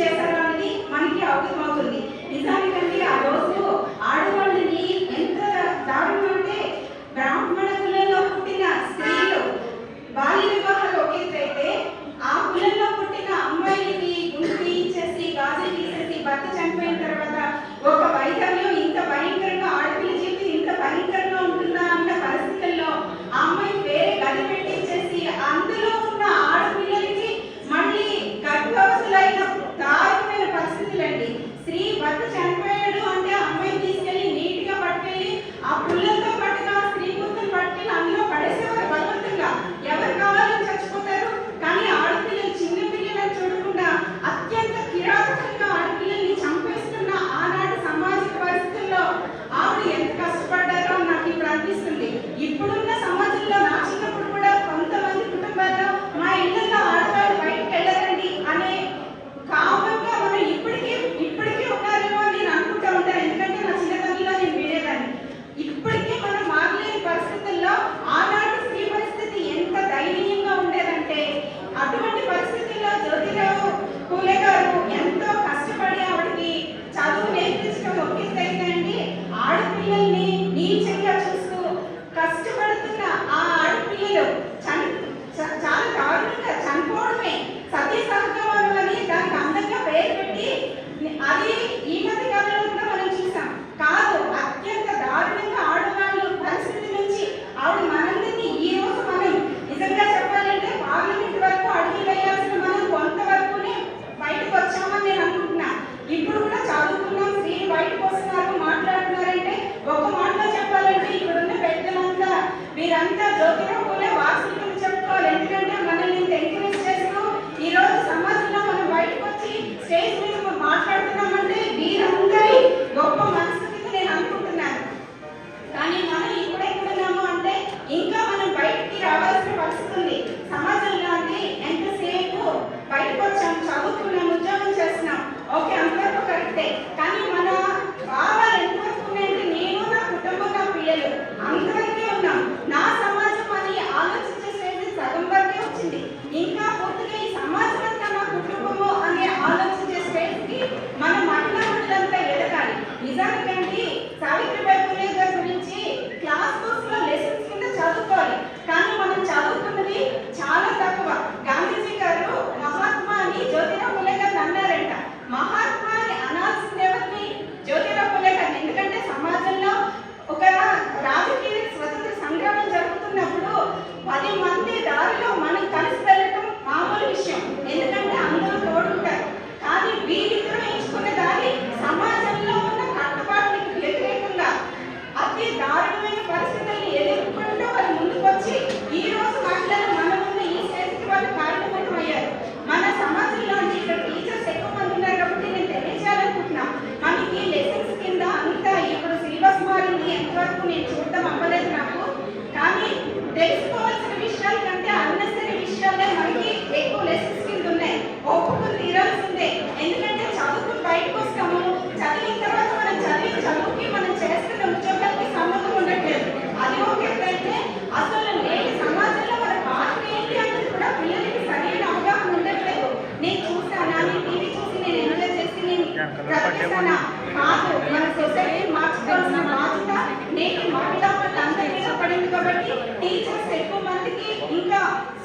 Gracias.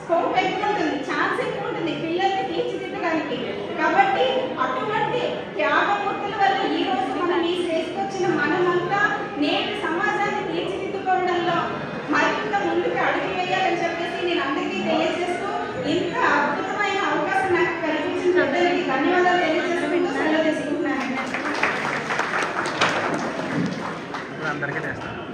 Scope ఎక్కువ ఉంటుంది chance ఎక్కువ ఉంటుంది పిల్లల్ని తీర్చిదిద్దడానికి కాబట్టి అటువంటి త్యాగమూర్తుల వల్ల ఈ రోజు మనం ఈ స్టేజ్కి వచ్చిన మనమంతా నేటి సమాజాన్ని తీర్చిదిద్దుకోవడంలో మరింత ముందుకు అడుగు వేయాలని చెప్పేసి నేను అందరికీ తెలియజేస్తూ ఇంత అద్భుతమైన అవకాశం నాకు కల్పించిన పెద్దలకి ధన్యవాదాలు తెలియజేసుకుంటూ సెలవు తీసుకుంటున్నాను. అందరికీ చేస్తాను.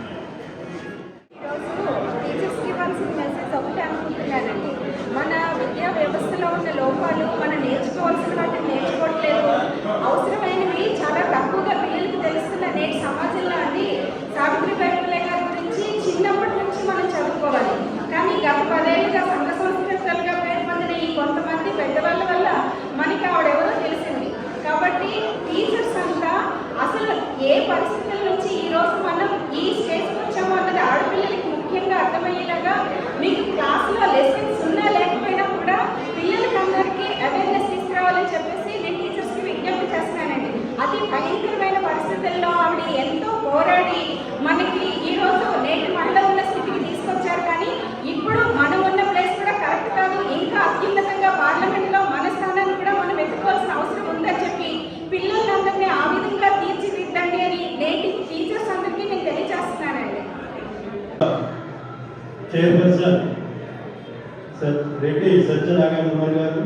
సత్ రెడ్డి సత్యనారాయణ గారు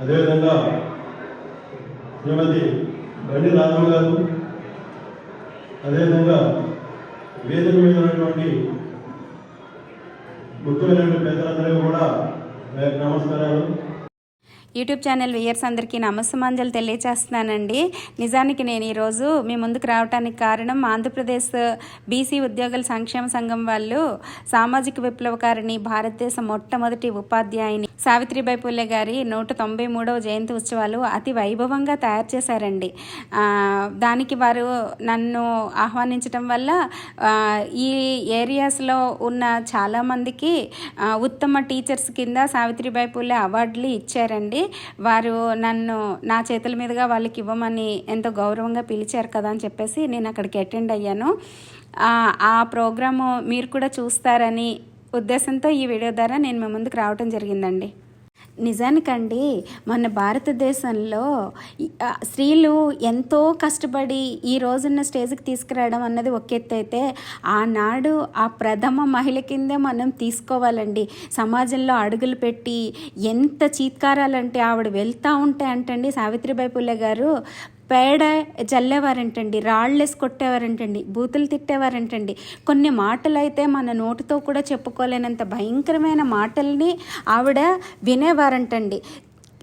అదేవిధంగా శ్రీమతి బండి రాఘవ గారు అదేవిధంగా వేదిక మీద ఉన్నటువంటి ముఖ్యమైనటువంటి పెద్దలందరికీ కూడా నమస్కారాలు. యూట్యూబ్ ఛానల్ వ్యూయర్స్ అందరికీ నమస్సమాంజలు తెలియచేస్తున్నానండి. నిజానికి నేను ఈరోజు మీ ముందుకు రావడానికి కారణం ఆంధ్రప్రదేశ్ బీసీ ఉద్యోగుల సంక్షేమ సంఘం వాళ్ళు సామాజిక విప్లవకారిణి భారతదేశ మొట్టమొదటి ఉపాధ్యాయుని సావిత్రిబాయి పూలే గారి నూట తొంభై మూడవ జయంతి ఉత్సవాలు అతి వైభవంగా తయారు చేశారండి. దానికి వారు నన్ను ఆహ్వానించడం వల్ల ఈ ఏరియాస్లో ఉన్న చాలామందికి ఉత్తమ టీచర్స్ కింద సావిత్రిబాయి పూలే అవార్డులు ఇచ్చారండి. వారు నన్ను నా చేతుల మీదుగా వాళ్ళకి ఇవ్వమని ఎంతో గౌరవంగా పిలిచారు కదా అని చెప్పేసి నేను అక్కడికి అటెండ్ అయ్యాను. ఆ, ప్రోగ్రాము మీరు కూడా చూస్తారని ఉద్దేశంతో ఈ వీడియో ద్వారా నేను మీ ముందుకు రావడం జరిగిందండి. నిజానికండి మన భారతదేశంలో స్త్రీలు ఎంతో కష్టపడి ఈ రోజున్న స్టేజ్కి తీసుకురావడం అన్నది ఒక ఎత్తు అయితే ఆనాడు ఆ ప్రథమ మహిళ కిందే మనం తీసుకోవాలండి. సమాజంలో అడుగులు పెట్టి ఎంత చీత్కారాలంటే ఆవిడ వెళ్తూ ఉంటే అంటండి సావిత్రిబాయి పుల్లె గారు పేడ జల్లేవారంటండి రాళ్ళేసి కొట్టేవారంటండి బూతులు తిట్టేవారంటండి. కొన్ని మాటలు అయితే మన నోటితో కూడా చెప్పుకోలేనంత భయంకరమైన మాటల్ని ఆవిడ వినేవారంటండి.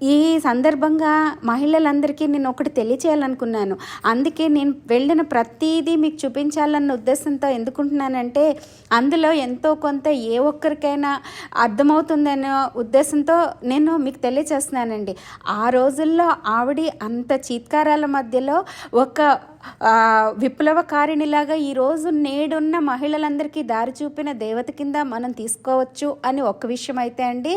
ఈ సందర్భంగా మహిళలందరికీ నేను ఒకటి తెలియచేయాలనుకున్నాను. అందుకే నేను వెళ్ళిన ప్రతిదీ మీకు చూపించాలన్న ఉద్దేశంతో ఎందుకుంటున్నానంటే అందులో ఎంతో కొంత ఏ ఒక్కరికైనా అర్థమవుతుందనే ఉద్దేశంతో నేను మీకు తెలియచేస్తున్నానండి. ఆ రోజుల్లో ఆవిడ అంత చీత్కారాల మధ్యలో ఒక విప్లవకారిణిలాగా ఈరోజు నేడున్న మహిళలందరికీ దారి చూపిన దేవత కింద మనం తీసుకోవచ్చు అని ఒక విషయం అయితే అండి.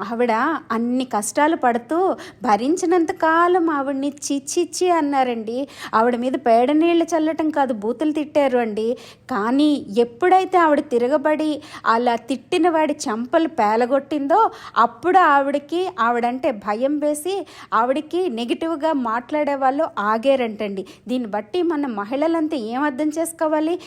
ఆవిడ అన్ని కష్టాలు పడుతూ భరించినంత కాలం ఆవిడ్ని చిచ్చిచ్చి అన్నారండి. ఆవిడ మీద పేడ నీళ్ళు చల్లటం కాదు బూతులు తిట్టారు అండి. కానీ ఎప్పుడైతే ఆవిడ తిరగబడి అలా తిట్టిన వాడి చెంపలు పేలగొట్టిందో అప్పుడు ఆవిడకి ఆవిడంటే భయం వేసి ఆవిడకి నెగిటివ్గా మాట్లాడే వాళ్ళు ఆగారంటండి. దీన్ని బట్టి మన మహిళలంతా ఏం అర్థం చేసుకోవాలి?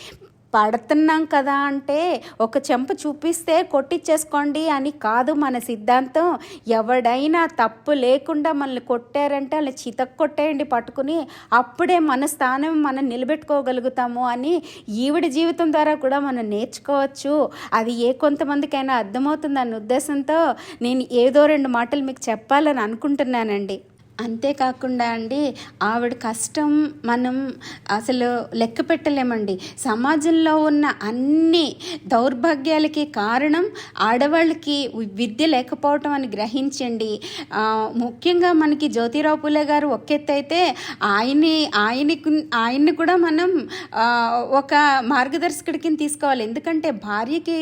పడుతున్నాం కదా అంటే ఒక చెంప చూపిస్తే కొట్టించేసుకోండి అని కాదు మన సిద్ధాంతం. ఎవడైనా తప్పు లేకుండా మనల్ని కొట్టారంటే వాళ్ళని చితక్ కొట్టేయండి పట్టుకుని. అప్పుడే మన స్థానం మనం నిలబెట్టుకోగలుగుతాము అని ఈవిడ జీవితం ద్వారా కూడా మనం నేర్చుకోవచ్చు. అది ఏ కొంతమందికైనా అర్థమవుతుంది అన్న ఉద్దేశంతో నేను ఏదో రెండు మాటలు మీకు చెప్పాలని అనుకుంటున్నానండి. అంతేకాకుండా అండి ఆవిడ కష్టం మనం అసలు లెక్క పెట్టలేమండి. సమాజంలో ఉన్న అన్ని దౌర్భాగ్యాలకి కారణం ఆడవాళ్ళకి విద్య లేకపోవటం అని గ్రహించండి. ముఖ్యంగా మనకి జ్యోతిరావు పూలే గారు ఒకెత్తైతే ఆయన్ని ఆయనకు ఆయన్ని కూడా మనం ఒక మార్గదర్శకుడి కింద తీసుకోవాలి. ఎందుకంటే భార్యకి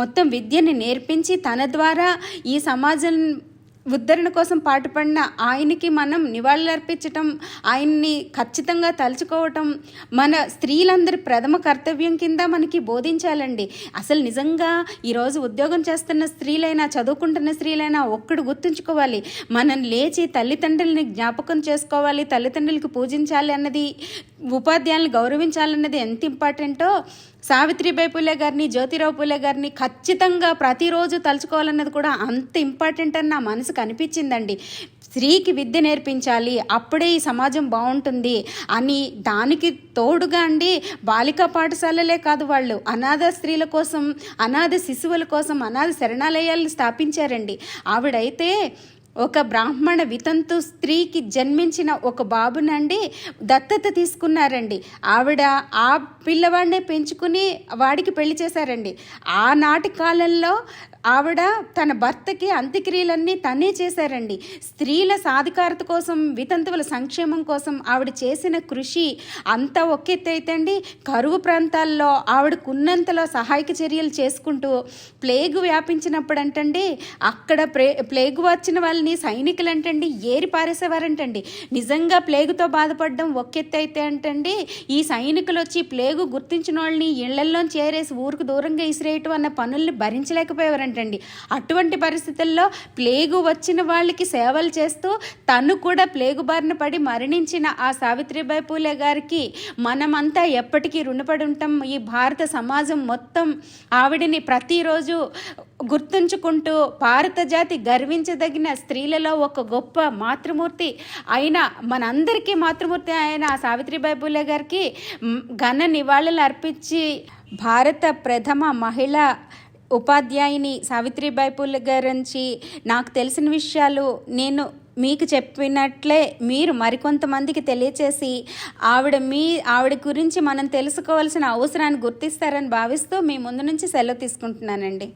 మొత్తం విద్యని నేర్పించి తన ద్వారా ఈ సమాజం ఉద్ధరణ కోసం పాటుపడిన ఆయనకి మనం నివాళులర్పించటం ఆయన్ని ఖచ్చితంగా తలుచుకోవటం మన స్త్రీలందరి ప్రథమ కర్తవ్యం కింద మనకి బోధించాలండి. అసలు నిజంగా ఈరోజు ఉద్యోగం చేస్తున్న స్త్రీలైనా చదువుకుంటున్న స్త్రీలైనా ఒక్కడు గుర్తుంచుకోవాలి. మనం లేచి తల్లిదండ్రులని జ్ఞాపకం చేసుకోవాలి తల్లిదండ్రులకి పూజించాలి అన్నది ఉపాధ్యాయులను గౌరవించాలన్నది ఎంత ఇంపార్టెంటో సావిత్రిబాయి పూలే గారిని జ్యోతిరావు పూలే గారిని ఖచ్చితంగా ప్రతిరోజు తలుచుకోవాలన్నది కూడా అంత ఇంపార్టెంట్ అని నా మనసుకు అనిపించిందండి. స్త్రీకి విద్య నేర్పించాలి అప్పుడే ఈ సమాజం బాగుంటుంది అని దానికి తోడుగా అండి బాలికా పాఠశాలలే కాదు వాళ్ళు. అనాథ స్త్రీల కోసం అనాథ శిశువుల కోసం అనాథ శరణాలయాలు స్థాపించారండి. ఆవిడైతే ఒక బ్రాహ్మణ వితంతు స్త్రీకి జన్మించిన ఒక బాబునండి దత్తత తీసుకున్నారండి. ఆవిడ ఆ పిల్లవాడినే పెంచుకుని వాడికి పెళ్ళి చేశారండి. ఆనాటి కాలంలో ఆవిడ తన భర్తకి అంత్యక్రియలన్నీ తనే చేశారండి. స్త్రీల సాధికారత కోసం వితంతువుల సంక్షేమం కోసం ఆవిడ చేసిన కృషి అంతా ఒకెత్తైతే అండి కరువు ప్రాంతాల్లో ఆవిడకున్నంతలో సహాయక చర్యలు చేసుకుంటూ ప్లేగు వ్యాపించినప్పుడు అంటండి అక్కడ ప్రే ప్లేగు వచ్చిన వాళ్ళని సైనికులు అంటండి ఏరి పారేసేవారంటండి. నిజంగా ప్లేగుతో బాధపడడం ఒకెత్తైతే అంటండి ఈ సైనికులు వచ్చి ప్లేగు గుర్తించిన వాళ్ళని ఇళ్ళల్లో చేరేసి ఊరికి దూరంగా ఇసిరేయటం అన్న పనుల్ని భరించలేకపోయేవారంటండి అటువంటి పరిస్థితుల్లో ప్లేగు వచ్చిన వాళ్ళకి సేవలు చేస్తూ తను కూడా ప్లేగు బారిన పడి మరణించిన ఆ సావిత్రిబాయి పూలే గారికి మనమంతా ఎప్పటికీ రుణపడి ఉంటాం. ఈ భారత సమాజం మొత్తం ఆవిడని ప్రతిరోజు గుర్తుంచుకుంటూ భారత జాతి గర్వించదగిన స్త్రీలలో ఒక గొప్ప మాతృమూర్తి అయిన మనందరికీ మాతృమూర్తి అయిన సావిత్రిబాయి పూలే గారికి ఘన నివాళులు అర్పించి భారత ప్రథమ మహిళ ఉపాధ్యాయుని సావిత్రిబాయి పూలే గురించి నాకు తెలిసిన విషయాలు నేను మీకు చెప్పినట్లే మీరు మరికొంతమందికి తెలియచేసి ఆవిడ మీ ఆవిడ గురించి మనం తెలుసుకోవాల్సిన అవసరాన్ని గుర్తిస్తారని భావిస్తూ మీ ముందు నుంచి సెలవు తీసుకుంటున్నానండి.